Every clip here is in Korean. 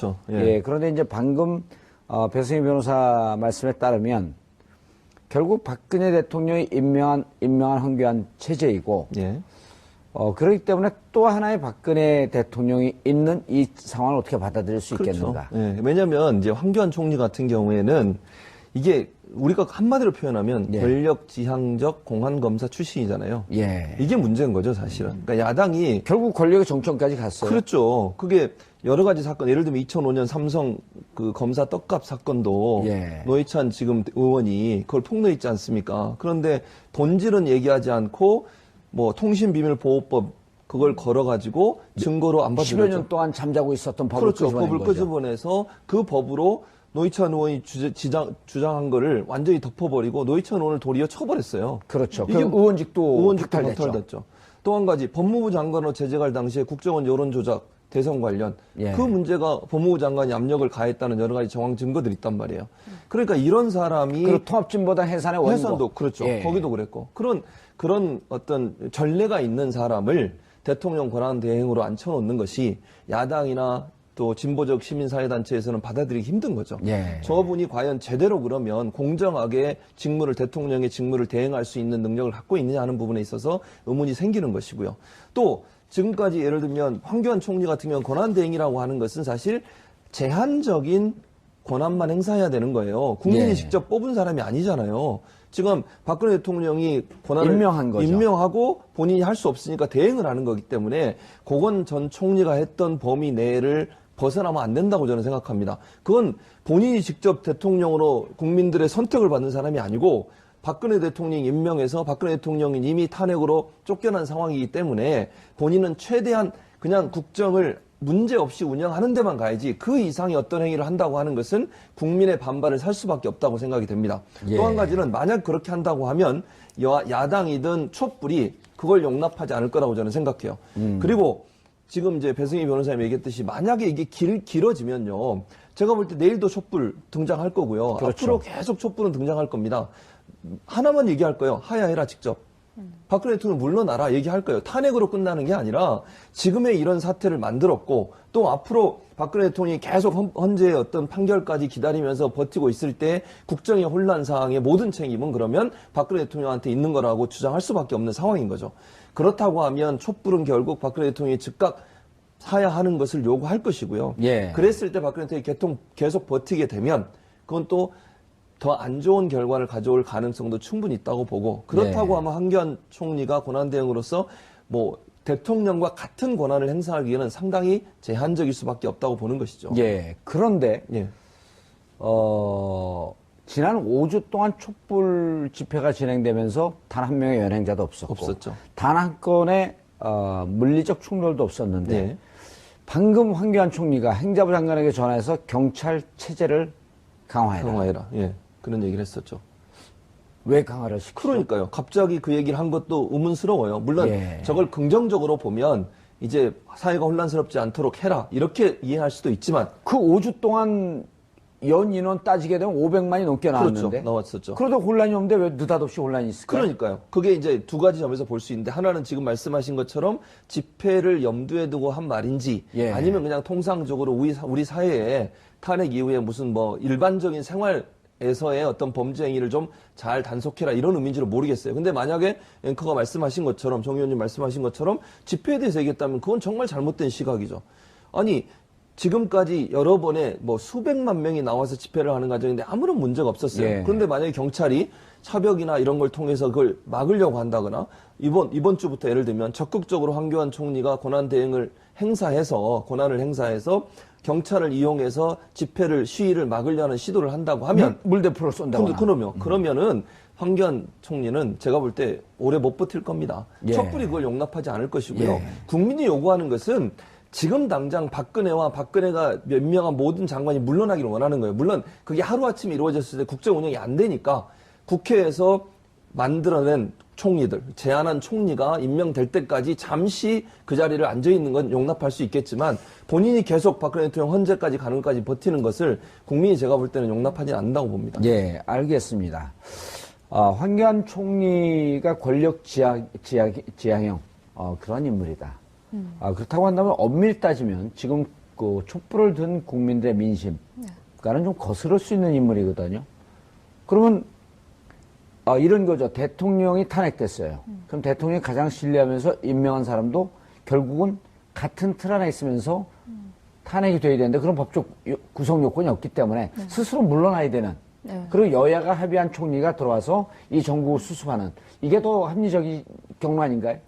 그렇죠. 예. 그런데 이제 방금 어, 배승희 변호사 말씀에 따르면 결국 박근혜 대통령이 임명한 임명한 황교안 체제이고 예. 어, 그렇기 때문에 또 하나의 박근혜 대통령이 있는 이 상황을 어떻게 받아들일 수 있겠는가? 예. 왜냐하면 이제 황교안 총리 같은 경우에는 이게 우리가 한마디로 표현하면 예. 권력 지향적 공안 검사 출신이잖아요. 예. 이게 문제인 거죠, 사실은. 그러니까 야당이 결국 권력의 정점까지 갔어요. 그렇죠. 그게 여러 가지 사건, 예를 들면 2005년 삼성 그 검사 떡값 사건도 예. 노회찬 지금 의원이 그걸 폭로했지 않습니까? 그런데 본질은 얘기하지 않고 뭐 통신비밀보호법 그걸 걸어가지고 증거로 안 10여 받으려죠. 년 동안 잠자고 있었던 법을 그렇죠. 법을. 끄집어내서 그 법으로 노회찬 의원이 주제, 지장, 주장한 거를 완전히 덮어버리고 노회찬 의원을 도리어 쳐버렸어요. 그렇죠. 이게 의원직도 의원직도 박탈됐죠. 박탈됐죠. 또 한 가지 법무부 장관으로 재직할 당시에 국정원 여론조작 대선 관련 예. 그 문제가 법무부 장관이 압력을 가했다는 여러 가지 정황 증거들이 있단 말이에요. 그러니까 이런 사람이 그리고 통합진보당 해산의 원고. 해산도 그렇죠. 예. 거기도 그랬고 그런 그런 어떤 전례가 있는 사람을 대통령 권한 대행으로 앉혀놓는 것이 야당이나 또 진보적 시민사회단체에서는 받아들이기 힘든 거죠. 예. 저분이 과연 제대로 그러면 공정하게 직무를 대통령의 직무를 대행할 수 있는 능력을 갖고 있느냐 하는 부분에 있어서 의문이 생기는 것이고요. 또 지금까지 예를 들면 황교안 총리 같은 경우는 권한 대행이라고 하는 것은 사실 제한적인 권한만 행사해야 되는 거예요. 국민이 예. 직접 뽑은 사람이 아니잖아요. 지금 박근혜 대통령이 권한을 임명한 거죠. 임명하고 본인이 할 수 없으니까 대행을 하는 거기 때문에 고건 전 총리가 했던 범위 내를 벗어나면 안 된다고 저는 생각합니다. 그건 본인이 직접 대통령으로 국민들의 선택을 받는 사람이 아니고 박근혜 대통령이 임명해서 박근혜 대통령이 이미 탄핵으로 쫓겨난 상황이기 때문에 본인은 최대한 그냥 국정을 문제 없이 운영하는 데만 가야지 그 이상의 어떤 행위를 한다고 하는 것은 국민의 반발을 살 수밖에 없다고 생각이 됩니다. 예. 또한 가지는 만약 그렇게 한다고 하면 야, 야당이든 촛불이 그걸 용납하지 않을 거라고 저는 생각해요. 음. 그리고 지금 이제 배승희 변호사님 얘기했듯이 만약에 이게 길, 길어지면요. 제가 볼 때 내일도 촛불 등장할 거고요. 그렇죠. 앞으로 계속 촛불은 등장할 겁니다. 하나만 얘기할 거예요. 하야해라 직접. 박근혜 대통령 물러나라 얘기할 거예요. 탄핵으로 끝나는 게 아니라 지금의 이런 사태를 만들었고 또 앞으로 박근혜 대통령이 계속 헌- 헌재의 어떤 판결까지 기다리면서 버티고 있을 때 국정의 혼란 상황의 모든 책임은 그러면 박근혜 대통령한테 있는 거라고 주장할 수밖에 없는 상황인 거죠. 그렇다고 하면 촛불은 결국 박근혜 대통령이 즉각 사야 하는 것을 요구할 것이고요. 예. 그랬을 때 박근혜 대통령이 개통 계속 버티게 되면 그건 또 더 안 좋은 결과를 가져올 가능성도 충분히 있다고 보고 그렇다고 네. 하면 황교안 총리가 권한 대행으로서 뭐 대통령과 같은 권한을 행사하기에는 상당히 제한적일 수밖에 없다고 보는 것이죠. 예. 그런데 예. 어, 지난 5주 동안 촛불 집회가 진행되면서 단 한 명의 연행자도 없었고 없었죠. 단 한 건의 어, 물리적 충돌도 없었는데 네. 방금 황교안 총리가 행자부 장관에게 전화해서 경찰 체제를 강화해라. 강화해라. 예. 그런 얘기를 했었죠. 왜 강화를 시키죠? 그러니까요. 갑자기 그 얘기를 한 것도 의문스러워요. 물론 예. 저걸 긍정적으로 보면 이제 사회가 혼란스럽지 않도록 해라. 이렇게 이해할 수도 있지만 그 5주 동안 연 인원 따지게 되면 500만이 넘게 나왔는데 그렇죠. 나왔었죠. 그러다 혼란이 없는데 왜 느닷없이 혼란이 있을까요? 그러니까요. 그게 이제 두 가지 점에서 볼 수 있는데 하나는 지금 말씀하신 것처럼 집회를 염두에 두고 한 말인지 예. 아니면 그냥 통상적으로 우리, 사- 우리 사회에 탄핵 이후에 무슨 뭐 일반적인 생활 에서의 어떤 범죄 행위를 좀 잘 단속해라 이런 의미인지는 모르겠어요. 근데 만약에 앵커가 말씀하신 것처럼 정 의원님 말씀하신 것처럼 집회에 대해서 얘기했다면 그건 정말 잘못된 시각이죠. 아니 지금까지 여러 번에 뭐 수백만 명이 나와서 집회를 하는 과정인데 아무런 문제가 없었어요. 예. 그런데 만약에 경찰이 차벽이나 이런 걸 통해서 그걸 막으려고 한다거나 이번 이번 주부터 예를 들면 적극적으로 황교안 총리가 권한 대행을 행사해서 권한을 행사해서 경찰을 이용해서 집회를 시위를 막으려는 시도를 한다고 하면 물, 물대포를 쏜다거나 그러면 그러면은 황교안 총리는 제가 볼 때 오래 못 버틸 겁니다. 예. 촛불이 그걸 용납하지 않을 것이고요. 예. 국민이 요구하는 것은 지금 당장 박근혜와 박근혜가 몇명한 모든 장관이 물러나기를 원하는 거예요. 물론 그게 하루아침에 이루어졌을 때 국정 운영이 안 되니까 국회에서 만들어낸 총리들, 제안한 총리가 임명될 때까지 잠시 그 자리를 앉아 있는 건 용납할 수 있겠지만 본인이 계속 박근혜 대통령 헌재까지 가는 것까지 버티는 것을 국민이 제가 볼 때는 용납하지 않는다고 봅니다. 예, 알겠습니다. 어, 황교안 총리가 권력 지향, 지향, 지향형 어, 그런 인물이다. 아, 그렇다고 한다면 엄밀히 따지면 지금 그 촛불을 든 국민들의 민심과는 좀 거스를 수 있는 인물이거든요. 그러면 아, 이런 거죠. 대통령이 탄핵됐어요. 그럼 대통령이 가장 신뢰하면서 임명한 사람도 결국은 같은 틀 안에 있으면서 탄핵이 돼야 되는데 그런 법적 요- 구성 요건이 없기 때문에 스스로 물러나야 되는 네. 그리고 여야가 합의한 총리가 들어와서 이 정국을 수습하는 이게 더 합리적인 경로 아닌가요?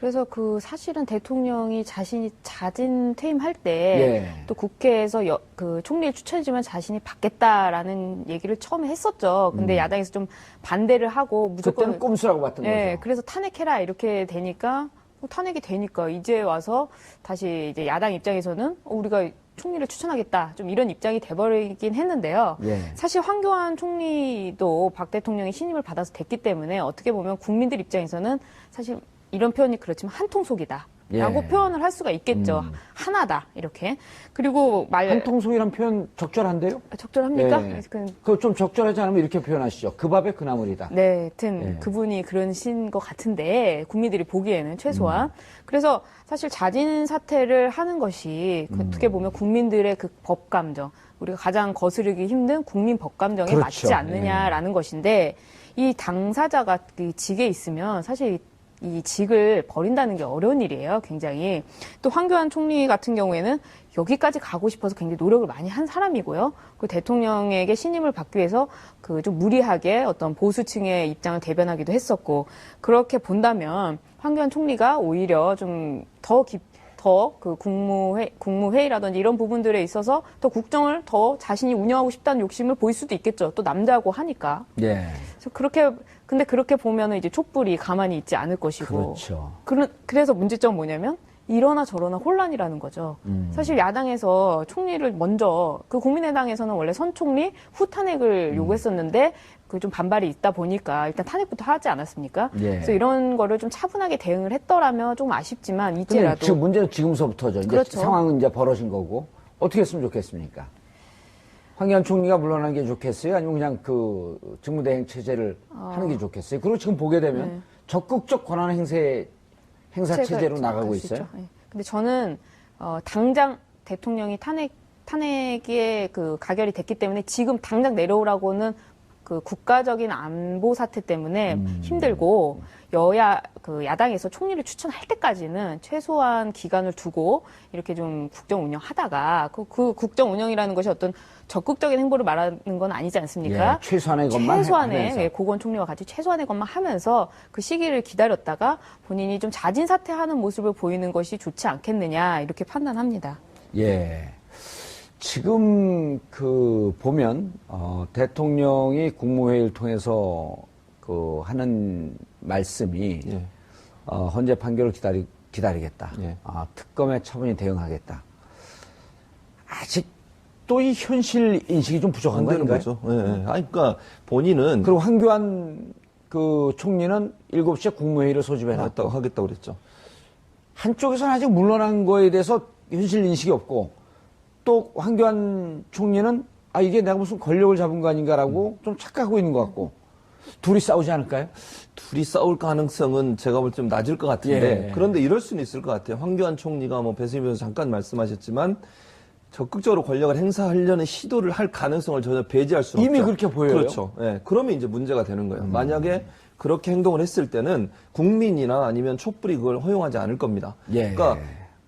그래서 그 사실은 대통령이 자신이 자진 퇴임할 때또 예. 국회에서 여- 그 총리를 추천해주면 자신이 받겠다라는 얘기를 처음에 했었죠. 근데 야당에서 좀 반대를 하고 무조건 음. 그때는 꼼수라고 봤던 네, 거죠. 그래서 탄핵해라 이렇게 되니까 어, 탄핵이 되니까 이제 와서 다시 이제 야당 입장에서는 어, 우리가 총리를 추천하겠다 좀 이런 입장이 돼버리긴 했는데요. 예. 사실 황교안 총리도 박 대통령이 신임을 받아서 됐기 때문에 어떻게 보면 국민들 입장에서는 사실 이런 표현이 그렇지만 한 통속이다. 라고 예. 표현을 할 수가 있겠죠. 음. 하나다. 이렇게. 그리고 말, 한통속이란 표현 적절한데요? 적절합니까? 예. 그- 그좀 적절하지 않으면 이렇게 표현하시죠. 그 밥에 그 나물이다. 네, 하여튼 예. 그분이 그러신 것 같은데 국민들이 보기에는 최소한 음. 그래서 사실 자진 사퇴를 하는 것이 그 음. 어떻게 보면 국민들의 그 법 감정 우리가 가장 거스르기 힘든 국민 법 감정에 그렇죠. 맞지 않느냐라는 것인데 이 당사자가 그 직에 있으면 사실 이 직을 버린다는 게 어려운 일이에요, 굉장히. 또 황교안 총리 같은 경우에는 여기까지 가고 싶어서 굉장히 노력을 많이 한 사람이고요. 그 대통령에게 신임을 받기 위해서 그 좀 무리하게 어떤 보수층의 입장을 대변하기도 했었고, 그렇게 본다면 황교안 총리가 오히려 좀더 깊, 더그 국무회, 국무회의라든지 이런 부분들에 있어서 더 국정을 더 자신이 운영하고 싶다는 욕심을 보일 수도 있겠죠. 또 남자고 하니까. 예. 그래서 그렇게 근데 그렇게 보면은 이제 촛불이 가만히 있지 않을 것이고 그렇죠. 그러, 그래서 문제점 뭐냐면 이러나 저러나 혼란이라는 거죠. 음. 사실 야당에서 총리를 먼저 그 국민의당에서는 원래 선 총리 후 음. 탄핵을 요구했었는데 그 좀 반발이 있다 보니까 일단 탄핵부터 하지 않았습니까? 예. 그래서 이런 거를 좀 차분하게 대응을 했더라면 조금 아쉽지만 이제라도 지금 문제는 지금서부터죠. 이제 그렇죠. 상황은 이제 벌어진 거고 어떻게 했으면 좋겠습니까? 황교안 총리가 물러나는 게 좋겠어요? 아니면 그냥 그 직무대행 체제를 하는 게 좋겠어요? 그리고 지금 보게 되면 아. 네. 적극적 권한 행세 행사 체제로. 나가고 있어요. 예. 근데 저는 어, 당장 대통령이 탄핵 탄핵에 그 가결이 됐기 때문에 지금 당장 내려오라고는 그 국가적인 안보 사태 때문에 음. 힘들고 여야 그 야당에서 총리를 추천할 때까지는 최소한 기간을 두고 이렇게 좀 국정 운영하다가 그, 그 국정 운영이라는 것이 어떤 적극적인 행보를 말하는 건 아니지 않습니까? 예, 최소한의 것만 최소한의. 예, 고건 총리와 같이 최소한의 것만 하면서 그 시기를 기다렸다가 본인이 좀 자진 사퇴하는 모습을 보이는 것이 좋지 않겠느냐 이렇게 판단합니다. 예. 지금 그 보면 어, 대통령이 국무회의를 통해서 그 하는 말씀이 예. 어, 헌재 판결을 기다리, 기다리겠다. 예. 아, 특검에 차분히 대응하겠다. 아직 또 이 현실 인식이 좀 부족한 안거 되는 아닌가요? 거죠. 예, 예. 아니, 그러니까 본인은 그리고 황교안 그 총리는 7시에 국무회의를 소집해놨고 하겠다고 하겠다고 그랬죠. 한쪽에서는 아직 물러난 거에 대해서 현실 인식이 없고 또 황교안 총리는 아 이게 내가 무슨 권력을 잡은 거 아닌가라고 좀 착각하고 있는 것 같고 둘이 싸우지 않을까요? 둘이 싸울 가능성은 제가 볼 때 좀 낮을 것 같은데 예. 그런데 이럴 수는 있을 것 같아요. 황교안 총리가 뭐 배수임에서 잠깐 말씀하셨지만 적극적으로 권력을 행사하려는 시도를 할 가능성을 전혀 배제할 수는 이미 없죠. 그렇게 보여요? 그렇죠. 예. 그러면 이제 문제가 되는 거예요. 음. 만약에 그렇게 행동을 했을 때는 국민이나 아니면 촛불이 그걸 허용하지 않을 겁니다. 예. 그러니까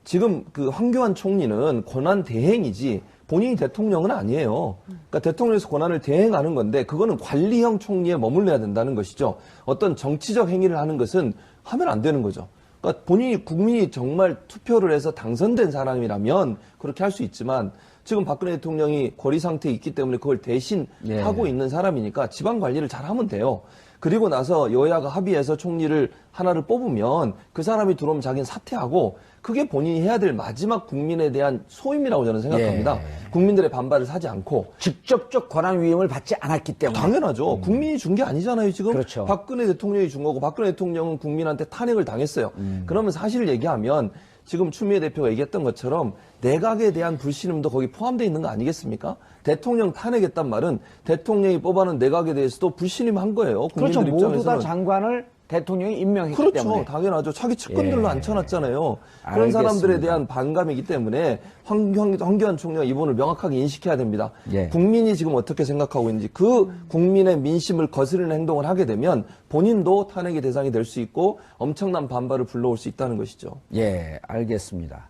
지금 그 황교안 총리는 권한 대행이지 본인이 대통령은 아니에요. 그러니까 대통령에서 권한을 대행하는 건데 그거는 관리형 총리에 머물러야 된다는 것이죠. 어떤 정치적 행위를 하는 것은 하면 안 되는 거죠. 그러니까 본인이 국민이 정말 투표를 해서 당선된 사람이라면 그렇게 할 수 있지만 지금 박근혜 대통령이 거리 상태에 있기 때문에 그걸 대신 예. 하고 있는 사람이니까 지방 관리를 잘 하면 돼요. 그리고 나서 여야가 합의해서 총리를 하나를 뽑으면 그 사람이 들어오면 자기는 사퇴하고 그게 본인이 해야 될 마지막 국민에 대한 소임이라고 저는 생각합니다. 예. 국민들의 반발을 사지 않고 직접적 권한 위임을 받지 않았기 때문에 당연하죠. 국민이 준 게 아니잖아요, 지금. 음. 그렇죠. 박근혜 대통령이 준 거고, 박근혜 대통령은 국민한테 탄핵을 당했어요. 음. 그러면 사실을 얘기하면, 지금 추미애 대표가 얘기했던 것처럼, 내각에 대한 불신임도 거기 포함되어 있는 거 아니겠습니까? 대통령 탄핵했단 말은, 대통령이 뽑아놓은 내각에 대해서도 불신임 한 거예요. 국민들 그렇죠 모두 다 입장에서는. 장관을 대통령이 임명했기 그렇죠. 때문에. 당연하죠. 차기 측근들로 예. 앉혀놨잖아요. 그런 알겠습니다. 사람들에 대한 반감이기 때문에 황, 황, 황교안 총리가 이번을 명확하게 인식해야 됩니다. 예. 국민이 지금 어떻게 생각하고 있는지 그 국민의 민심을 거스르는 행동을 하게 되면 본인도 탄핵의 대상이 될 수 있고 엄청난 반발을 불러올 수 있다는 것이죠. 예, 알겠습니다.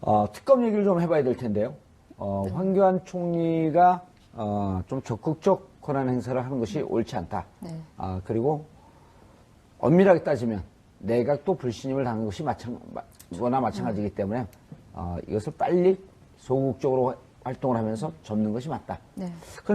어, 특검 얘기를 좀 해봐야 될 텐데요. 어, 황교안 총리가 어, 좀 적극적 권한 행사를 하는 것이 옳지 않다. 네. 아, 그리고 엄밀하게 따지면 내각도 불신임을 당한 것이 마찬, 거나 마찬가지이기 때문에 어, 이것을 빨리 소극적으로 활동을 하면서 접는 것이 맞다. 네.